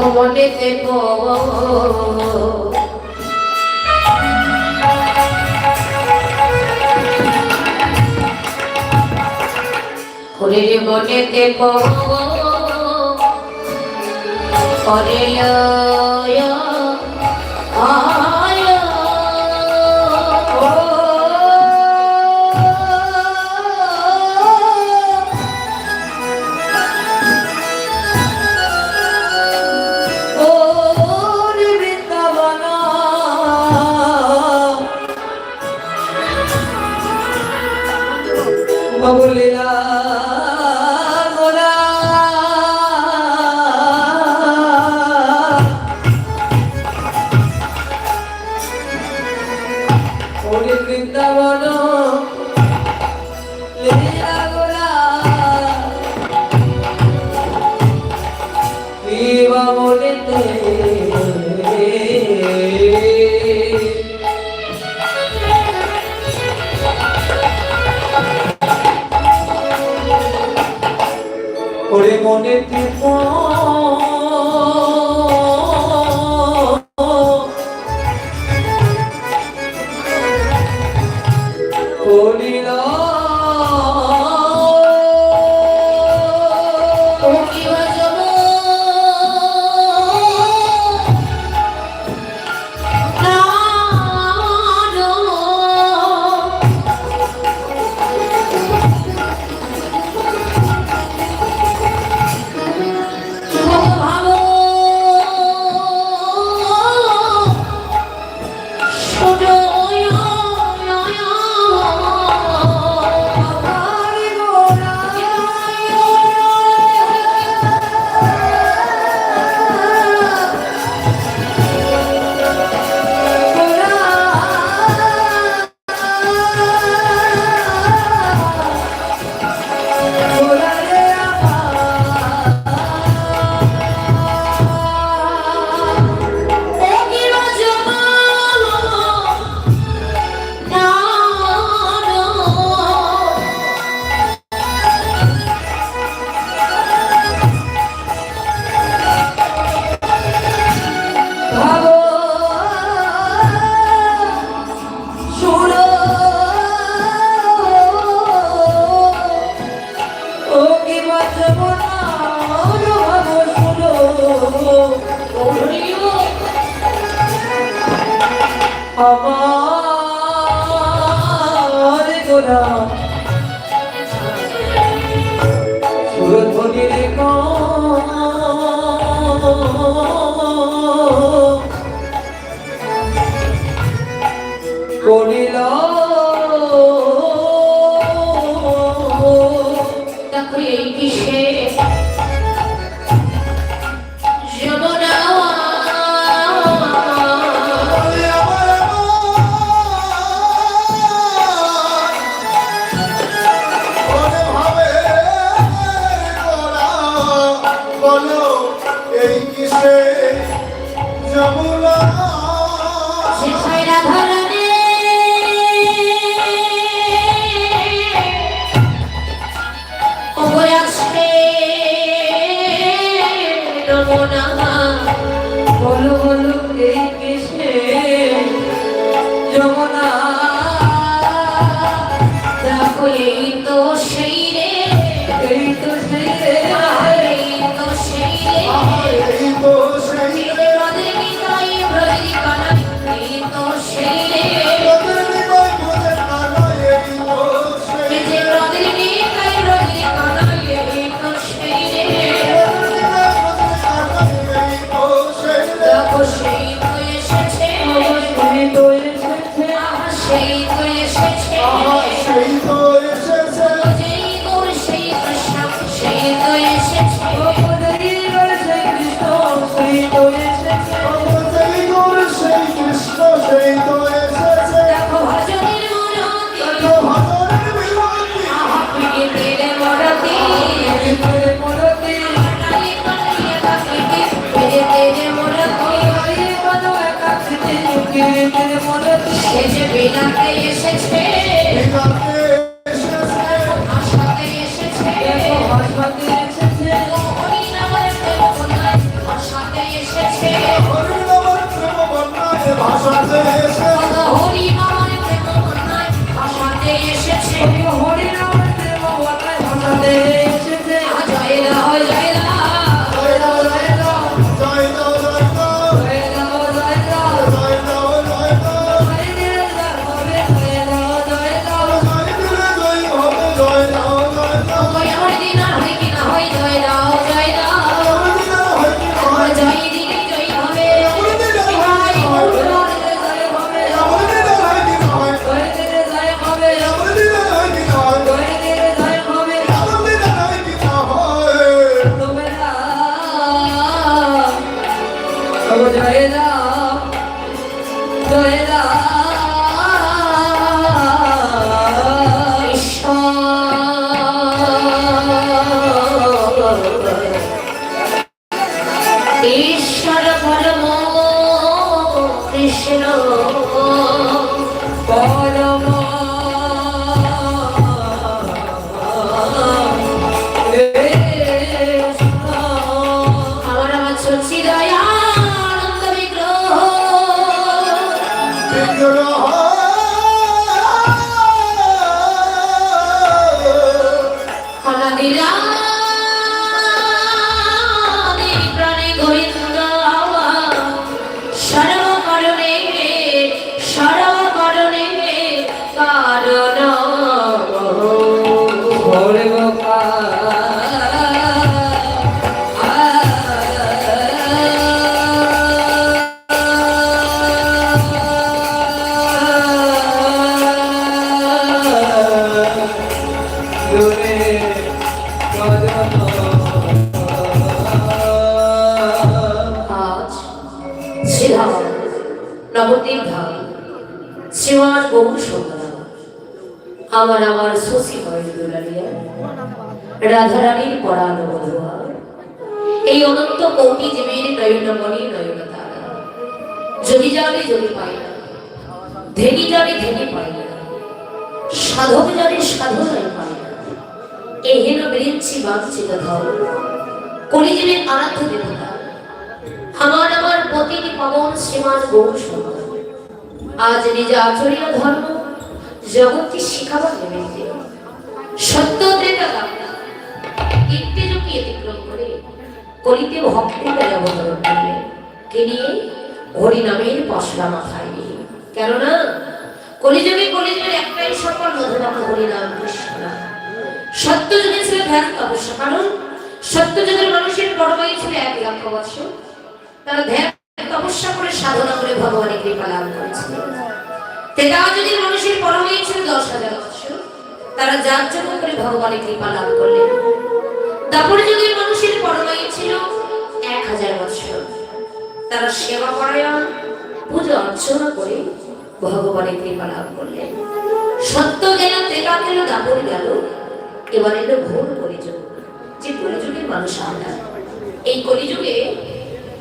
দেখো মনেতে পো হরে মনেতে করিল রমনা বলো বলো এই কিসে বিলাতে এসেছে হরি নামের প্রেম বন্যায় ভাষাতে এসেছে হরি আজ শ্রীধাম নবদ্বীপ ধাম এই অনন্ত কোটি জীবের নয়ন তারা। যদি জানে যদি পাই না, ধেনি জানে ধেনি পাই না। সাধক জানে সাধনাই পাই এহেন বৃঞ্চি বাঞ্ছিত ধর। কলিজীবের আরাধ্য দেবতা, আমার আমার পতিনি পবন শ্রীমান সুন্দর আজ নিজ আচরীয় ধর্ম, জগৎকে শিখাবার নিমিত্তে সত্য কামনা তিনটে যুগে অতিক্রম করে কলিতে ভক্তিতে অবতরণ করলেন কে নিয়ে হরিনামের পশলা মাথায় নিয়ে। কেননা কলিযুগে কলিযুগের একটাই সকল মধুবাক হরিনাম কৃষ্ণ। সত্য যুগে ছিল ধ্যান তপস্যা। কারণ সত্য যুগের মানুষের পরমায়ু ছিল এক লক্ষ বৎসর। তারা ধ্যান, তপস্যা করে সাধনা করে ভগবানের কৃপা লাভ করেছিল। তেতাও যুগের মানুষের পরমায়ু ছিল দশ হাজার বছর তারা যার করে ভগবানের কৃপা লাভ করলেন। দাপর যুগের মানুষের পরমায়ু ছিল এক হাজার বৎসর। তারা সেবা পরায়ণ, পুজো অর্চনা করে ভগবানের কৃপা লাভ করলেন। সত্য গেল ত্রেতা গেল দাপর গেল। এবার এলো ঘোর কলিযুগ। যে কলিযুগের মানুষ আমরা। এই কলিযুগে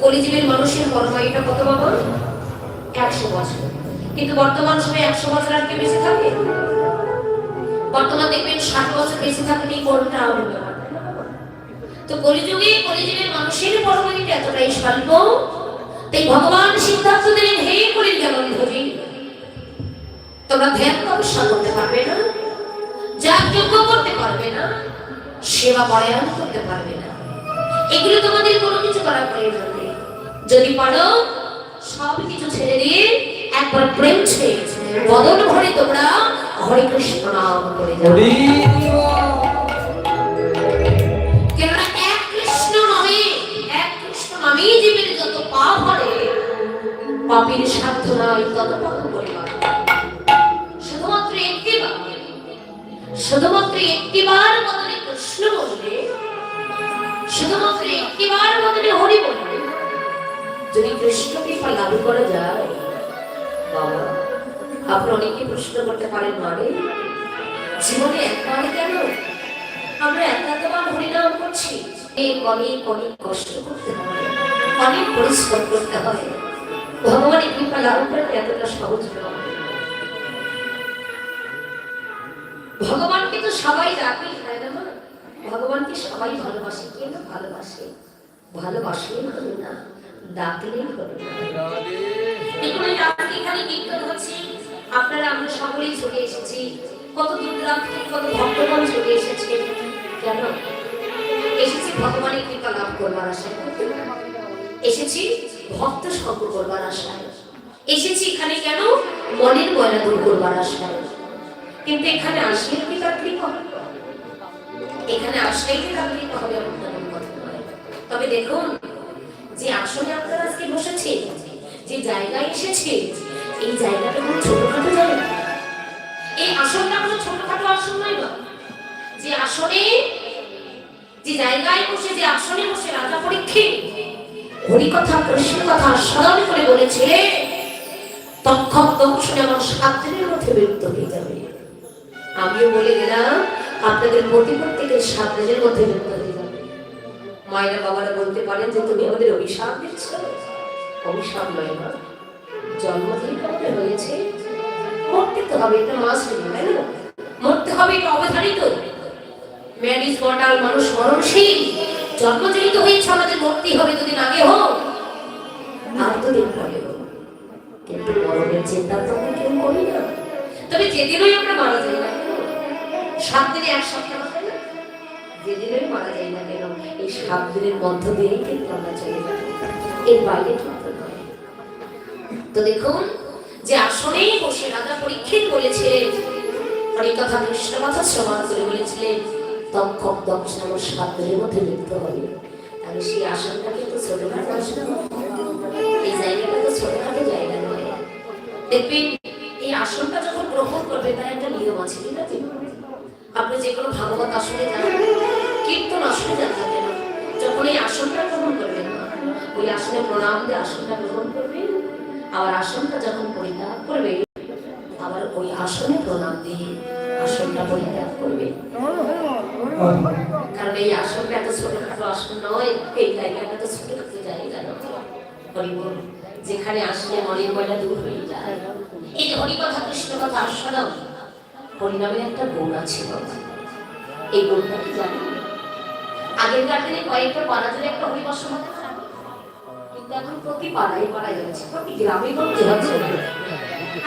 কলিযুগের মানুষের পরমায়ুটা কত বাবা একশো বছর। কিন্তু বর্তমান সময়ে একশো বছর আর কি বেঁচে থাকে? বর্তমান দেখবেন ষাট বছর থাকেন এই করোনা আবহাওয়া তো কলিযুগে কলিযুগের মানুষের পরমাণিটা এতটাই স্বল্প। তাই ভগবান সিদ্ধান্ত দিলেন, হে কলির ধরি তোমরা ধ্যান তপস্যা করতে পারবে না। যাগযজ্ঞ করতে পারবে না সেবা পরায়ণ করতে পারবে না। এগুলো তোমাদের কোনো কিছু করার প্রয়োজন নেই। যদি পারো সব কিছু ছেড়ে দিয়ে একবার প্রেম ছেড়ে বদল ভরে তোমরা হরে কৃষ্ণ নাম করে যাও। কেননা এক কৃষ্ণ নামে এক কৃষ্ণ নামেই জীবের যত পাপ পাপের সাধ্য নয় তত পাপ পরিবার শুধুমাত্র একটিবার বদলে কৃষ্ণ বললে, শুধুমাত্র একটিবার বদলে হরি বললে, যদি কৃষ্ণ কৃপা লাভ করা যায়, বাবা আপনি অনেকে প্রশ্ন করতে পারেন মানে জীবনে একবার কেন? আমরা এতবার হরিনাম করছি। এই অনেক অনেক কষ্ট করতে হয়, অনেক পরিশ্রম করতে হয়। ভগবানের কৃপা লাভ করতে এতটা সহজ নয়। ভগবানকে তো সবাই ডাকে তাই না ভগবানকে সবাই ভালোবাসে কেন ভালোবাসে? ভালোবাসলেই হলো না, ডাকলেই হলো না। এখানে কীর্তন হচ্ছে। আপনারা, আমরা সকলেই চলে এসেছি। কত দূর দূরান্ত থেকে কত ভক্তগণ চলে এসেছে। কেন? এসেছি ভগবানের কৃপা লাভ করবার আশায়। এসেছি ভক্ত সঙ্গ করবার আশায়। এসেছি এখানে কেন? মনের ময়লা দূর করবার আশায়। কিন্তু এখানে আসলে কি তার কৃপা হবে? এখানে আসলেই কি তার কৃপা হবে তবে দেখুন, যে আসনে আপনারা আজকে বসেছে যে জায়গায় এসেছে এই জায়গাটা কোনো ছোটখাটো জায়গা এই আসনটা কোনো ছোটখাটো আসন নয় বা যে আসনে, যে জায়গায় বসে, যে আসনে বসে রাজা পরীক্ষিত, হরিকথা, কৃষ্ণ কথা স্মরণ করে বলেছে, তক্ষক দংশনে আমার সাত দিনের মধ্যে বিরুদ্ধ হয়ে যাবে। আমিও বলে গেলাম, আপনাদের প্রতি প্রত্যেকের সাত দিনের মধ্যে বিরুদ্ধ হয়ে যাবে। মায়েরা বাবারা বলতে পারেন যে, তুমি আমাদের অভিশাপ দিচ্ছ? অভিশাপ নয় মা জন্মদিন আমাদের হয়েছে। মরতে তো হবে, এটা মাস তাই না? মরতে হবে, এটা অবধারিত। ম্যারিজ মর্টাল, মানুষ মরণশীল। জন্মজনিত হয়েছে, আমাদের মরতেই হবে দুদিন আগে হোক। আর দুদিন পরে হোক। কিন্তু মরণের চিন্তা তো কেউ করি না। তবে যেদিনই আমরা মারা যাই না সাত দিনে এক সপ্তাহ না? মারা যাই না কেন, এই সাত দিনের মধ্য দিয়েই কিন্তু আমরা চলে এর বাইরে কিন্তু তো দেখুন, যে আসনেই বসে রাজা পরীক্ষিত বলেছিলেন অনেক কথা কৃষ্ণ কথা সমান করে বলেছিলেন তক্ষক দক্ষ আমার সাত দিনের মধ্যে মৃত্যু হবে। তাহলে সেই আসনটা কিন্তু ছোটখাটো আসন। এই জায়গাটা তো ছোটখাটো জায়গা নয়। দেখবেন, এই আসনটা যখন গ্রহণ করবে, তার একটা নিয়ম আছে ঠিক আছে আপনি যে কোনো ভাগবত আসনে যান কীর্তন আসনে যান যখন এই আসনটা গ্রহণ করবেন না ওই আসনে প্রণাম দিয়ে আসনটা গ্রহণ করবেন। আবার আসনটা যখন পরিত্যাগ করবে আবার ওই আসনে প্রণাম দিয়ে আসনটা পরিত্যাগ করবে কারণ এই আসনটা এত ছোটখাটো আসন নয়, এই জায়গাটা তো ছোটখাটো জায়গা নয়। হরিবল, যেখানে আসলে মনের ময়লা দূর হয়ে যায়। এই যে হরিকথা কৃষ্ণ কথা হরিনামের একটা গুণ ছিল। এই গুণটা কি জানি আগেরকার দিনে কয়েকটা পাড়া জুড়ে একটা হরিবর্ষ হতো কিন্তু এখন প্রতি পাড়ায় পাড়ায় প্রতি গ্রামে গঞ্জে হচ্ছে।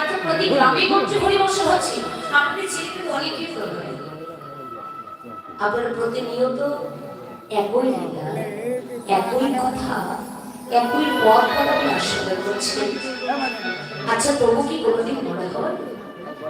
আচ্ছা প্রতি গ্রামে গঞ্জে হরিবর্ষ হচ্ছে। আপনি ছেলে কিন্তু অনেকেই করবেন আপনার প্রতিনিয়ত একই লীলা একই কথা, একই পথ আপনি আস্বাদন করছেন। আচ্ছা তবু কি হয়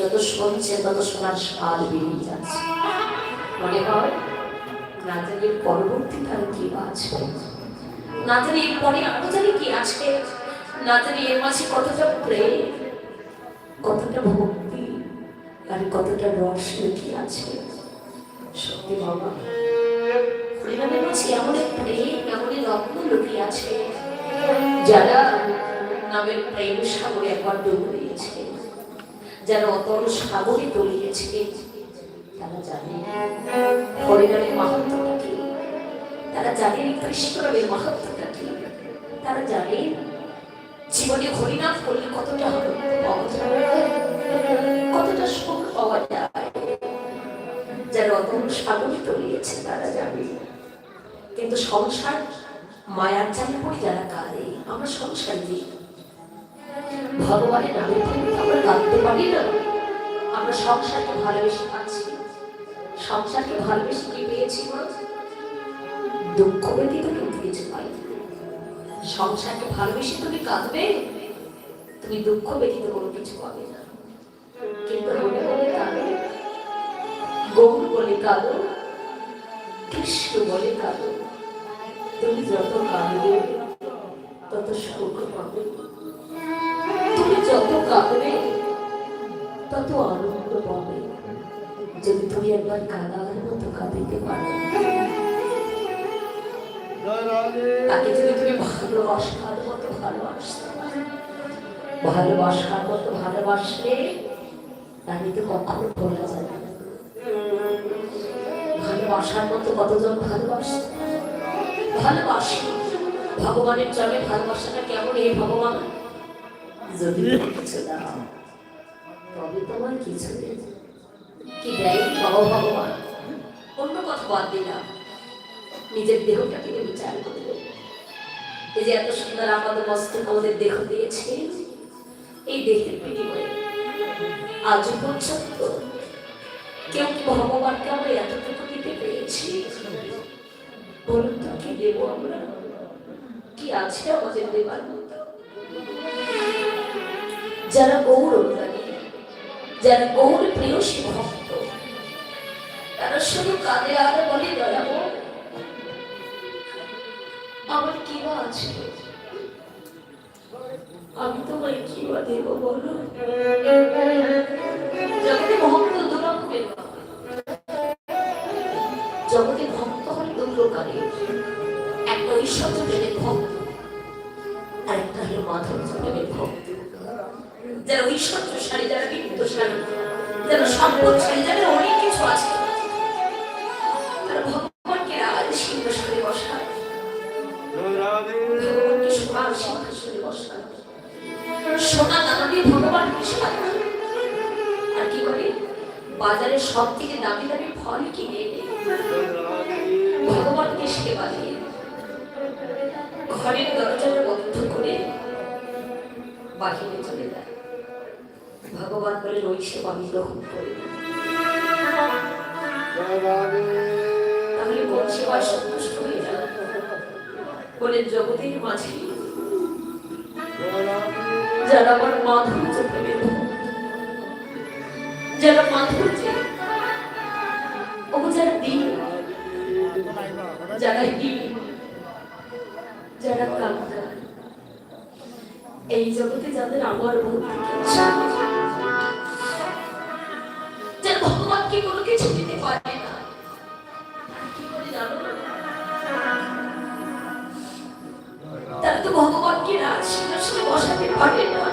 যত শুনছে, তত শোনার স্বাদ বেরিয়ে যাচ্ছে। মনে হয় না জানি এর পরবর্তীকালে কি আছে? না জানি এর পরে আরও জানি কি আছে। না জানি এর মাঝে কতটা প্রেম, কতটা ভক্তি, আর কতটা রস লুকিয়ে আছে। সত্যি বাবা হরিনামের মাঝে এমন এক প্রেম, এমন রত্ন লুকিয়ে আছে, যারা নামের প্রেম সাগরে একবার ডুব দিয়েছে যারা অতল সাগরে তলিয়েছে তারা জানে হরিনামের মাহাত্মটা কি? তারা জানেন কৃষ্ণরামের মাহাত্মটা কি? তারা জানেন জীবনে হরিনাম করলে কতটা কতটা সুখ পাওয়া যায়? যারা অতল সাগরে তলিয়েছে তারা জানে। কিন্তু সংসার মায়ার জানে পড়ে যারা কাঁদে আমরা সংসার দিই ভগবানের নামে আমরা কাঁদতে পারি না। আমরা সংসারকে ভালোবেসে পাচ্ছি। সংসারকে ভালোবেসে কি পেয়েছি মা? দুঃখ ব্যতীত কিন্তু কিছু পাই। সংসারকে ভালোবেসে তুমি কাঁদবে? তুমি দুঃখ ব্যতীত কোনো কিছু পাবে না। কিন্তু মনে মনে কাঁদো। গৌর বলে কাঁদো। কৃষ্ণ বলে কাঁদো। তুমি যত কাঁদবে, তত সুখ পাবে। তুমি যত কাঁদবে, তত আনন্দ পাবে। যদি তুমি একবার কাঁদার মতো কাঁদিতে পারো। তাকে যদি তুমি ভালোবাসার মতো ভালোবাসতে ভালোবাসার মতো ভালোবাসলে তাকে তো কখনো ভোলা যাবে না। ভালোবাসার মতো কতজন ভালোবাসে? ভালোবাসি। ভগবানের চলে ভালোবাসাটা কেমন? এই ভগবান? যদি কিছু দাও, তবে তোমার কিছু কি দেয় বাবা ভগবান? অন্য কথা বাদ দিলাম। নিজের দেহটাকে বিচার করবে এই যে এত সুন্দর আমাদের মস্তক আমাদের দেহ দিয়েছে, এই দেহের বিনিময়ে আজ পর্যন্ত কেউ কি ভগবানকে আমরা এতটুকু দিতে পেরেছি? বলুন তো, কি দেব আমরা? কি আছে আমাদের দেবার মতো? যারা গৌর যারা গৌর প্রিয় শিব ভক্ত, তারা শুধু কাঁদে আর বলে দয়াবো আমার কি বা আছে। আমি তোমায় কি বা দেব, বলো। যারা ঐশ্বর্যশালী যারা বিত্তশালী যারা সম্পদশালী যাদের অনেক কিছু আছে ভগবানকে সোনা আর কি করে? সব দামি দামি ফল কিনে ঘরের দরজাটা বন্ধ করে বাহিরে চলে যায়। ভগবান বলে সেবা আমি গ্রহণ করি। তাহলে সন্তুষ্ট হয়ে বলে জগতের মাঝে যারা আমার মাধুর্য প্রেমের ভক্ত, যারা যারা দিন যারা দিন যারা কান্না এই জগতে যাদের আমার ভক্তি ভগবানকে কোনো কিছু দিতে পারে না? তারা তো ভগবানকে রাজ সিংহাসনে বসাতে পারে না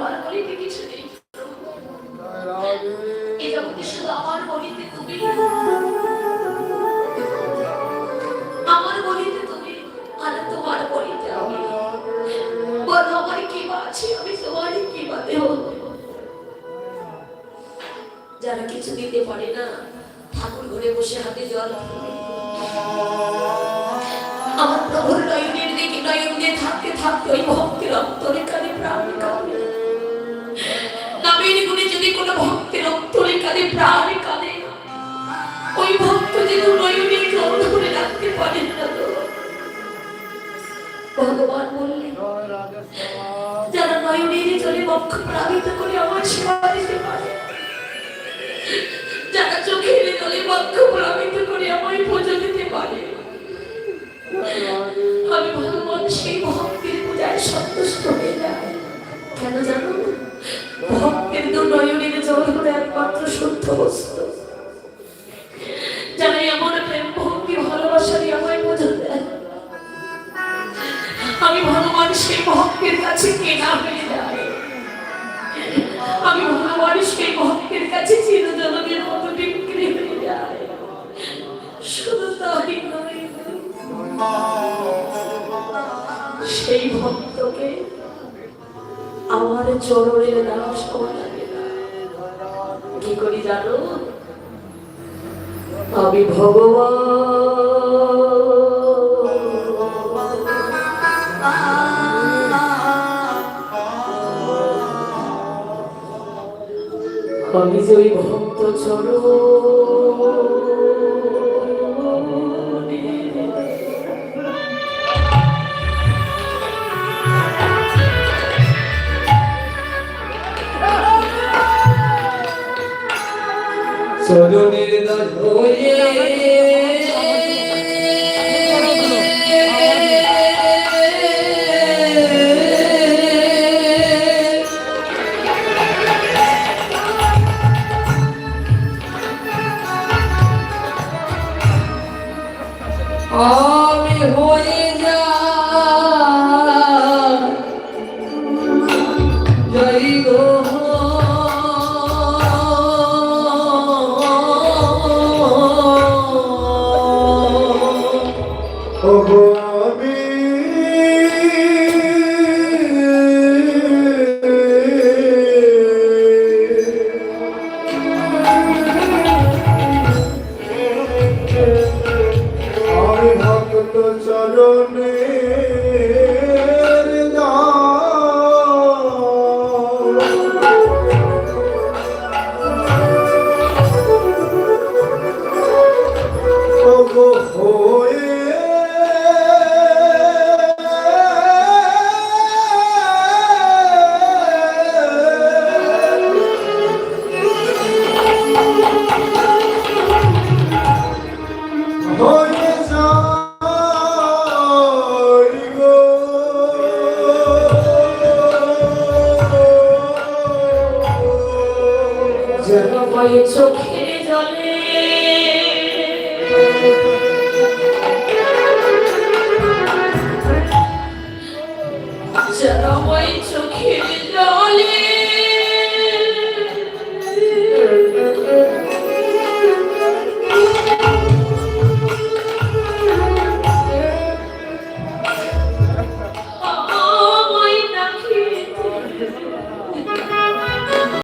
যাওয়ার বলিতে কিছু নেই এই জগতে শুধু আমার বলিতে তুমি। আমার বলিতে তুমি আর তোমার বলিতে আমি। বলো আমার কি আছে? আমি তোমারই কি বা যারা কিছু দিতে পারে না, ঠাকুর ঘরে বসে হাতে জল। আমার প্রভুর নয়নের দিকে নয়ন দিয়ে থাকতে থাকতে ওই কানে প্রাণ কাঁদে। ওই ভক্ত যদি নয়নে জল ধরে রাখতে পারেন না তো। ভগবান বললেন, যারা নয়নের প্রাণিত করে আমার সেবা দিতে পারে। যারা চোখের জলে প্রাণিত করে আমায় পুজো দিতে পারে। আমি ভগবান সেই ভক্তের পূজায় সন্তুষ্ট হয়ে যায় কেন জানো? ভক্তের দু নয়নের জল একমাত্র শুদ্ধ বস্তু। যারা এমন প্রেম, ভক্তি ভালোবাসারই আমায় পুজো দেয় আমি ভগবান সেই ভক্তের কাছে কেনা হয়ে যায়। আমি ভগবান সেই ভক্তের কাছে চিরজনকের মতো বিক্রি হয়ে যায়। শুধু তাই নয়, সেই ভক্তকে আমার চরণের দাস কি করি জানো? আমি ভগবান। আমি যে ওই ভক্ত চরণ চরণের দাস হয়ে